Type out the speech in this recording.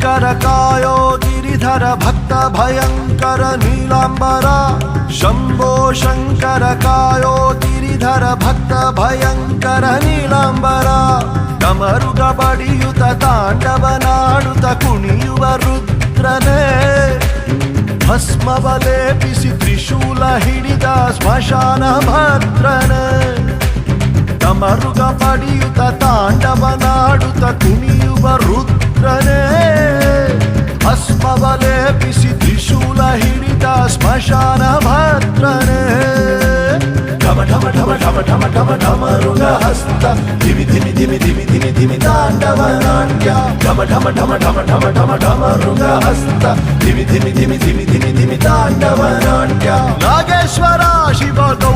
शङ्करकायो गिरिधर भक्त भयङ्कर नीलाम्बर शम्भो शङ्करकायो गिरिधर भक्त भयङ्कर ನೀಲಾಂಬರ ಕಮರುಗ ಬಡಿಯುತ ತಾಂಡವನಾಡುತ್ತ ಕುಣಿಯುವ ರುದ್ರನೇ ಭಸ್ಮವಲೇಪಿಸಿ ತ್ರಿಶೂಲ ಹಿಡಿದ ಸ್ಮಶಾನ ಭದ್ರನೇ ಕಮರುಗ ಬಡಿಯುತ భస్మవలే త్రిశూల హిడిత శ్మశాన భద్రనే ఢమ ఢమ ఢమ ఢమ ఢమ ఢమ ఢమ హస్త దిమి దిమి దిమి దిమి దిమి దిమి తాండవ నాట్య ఢమ ఢమ ఢమ ఢమ ఢమ ఢమ ఢమ హస్త దిమి దిమి దిమి దిమి దిమి దిమి తాండవ నాట్య నాగేశ్వర శివ గౌ